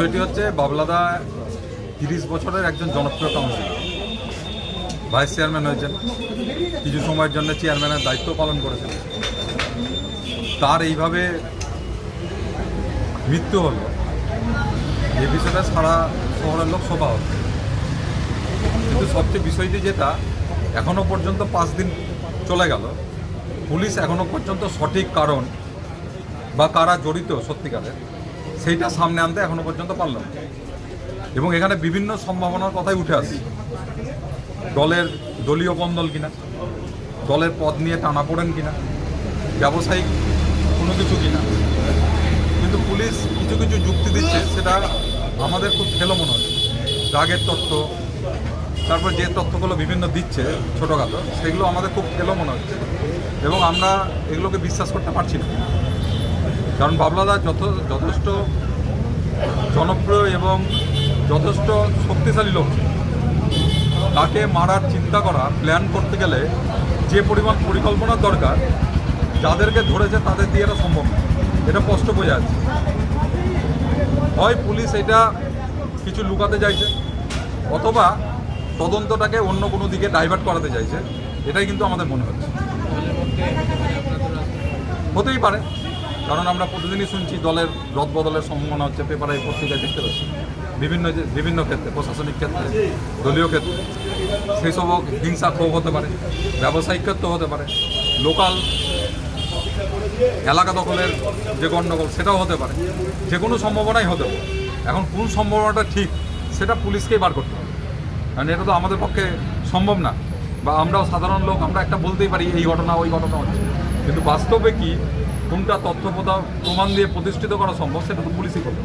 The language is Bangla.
বিষয়টি হচ্ছে বাবলাদা তিরিশ বছরের একজন জনপ্রিয় কাউন্সিলর। ভাইস চেয়ারম্যান হয়েছেন। কিছু সময়ের জন্য চেয়ারম্যানের দায়িত্ব পালন করেছেন। তার এইভাবে মৃত্যু হলো। এ বিষয়টা সারা শহরের লোক শোভা হচ্ছে কিন্তু সবচেয়ে বিষয়টি যেটা, এখনও পর্যন্ত পাঁচ দিন চলে গেল। পুলিশ এখনও পর্যন্ত সঠিক কারণ বা কারা জড়িত সত্যিকারের সেইটা সামনে আনতে এখনও পর্যন্ত পারল না এবং এখানে বিভিন্ন সম্ভাবনার কথাই উঠে আসছে দলের দলীয় কন্দল কিনা, দলের পদ নিয়ে টানা পড়েন কিনা, ব্যবসায়িক কোনো কিছু কিনা। কিন্তু পুলিশ কিছু কিছু যুক্তি দিচ্ছে, সেটা আমাদের খুব খেলো মনে হচ্ছে রাগের তথ্য তারপর যে তথ্যগুলো বিভিন্ন দিচ্ছে ছোটোখাটো, সেগুলো আমাদের খুব খেলো মনে হচ্ছে। এবং আমরা এগুলোকে বিশ্বাস করতে পারছি না। কারণ বাবলাদা যথেষ্ট জনপ্রিয় এবং যথেষ্ট শক্তিশালী লোক। তাকে মারার চিন্তা করা প্ল্যান করতে গেলে যে পরিমাণ পরিকল্পনার দরকার, যাদেরকে ধরেছে তাদের দিয়ে এটা সম্ভব এটা স্পষ্ট বোঝা যাচ্ছে। হয় পুলিশ এটা কিছু লুকাতে চাইছে, অথবা তদন্তটাকে অন্য কোনো দিকে ডাইভার্ট করাতে চাইছে। এটাই কিন্তু আমাদের মনে হচ্ছে। হতেই পারে। কারণ আমরা প্রতিদিনই শুনছি দলের রদবদলের সম্ভাবনা হচ্ছে পেপারে পত্রিকায় দেখতে পাচ্ছি। বিভিন্ন যে বিভিন্ন ক্ষেত্রে, প্রশাসনিক ক্ষেত্রে, দলীয় ক্ষেত্রে। সেই সব হিংসা ক্ষোভ হতে পারে, ব্যবসায়িক ক্ষেত্রে হতে পারে, লোকাল এলাকা দখলের যে গণ্ডগোল সেটাও হতে পারে। যে কোনো সম্ভাবনাই হতে পারে। এখন কোন সম্ভাবনাটা ঠিক, সেটা পুলিশকেই বার করতে হবে। কারণ এটা তো আমাদের পক্ষে সম্ভব না। বা আমরাও সাধারণ লোক, আমরা একটা বলতেই পারি এই ঘটনা, ওই ঘটনা হচ্ছে। কিন্তু বাস্তবে কি কোনটা তথ্য প্রমাণ দিয়ে প্রতিষ্ঠিত করা সম্ভব সেটা তো পুলিশই করবে।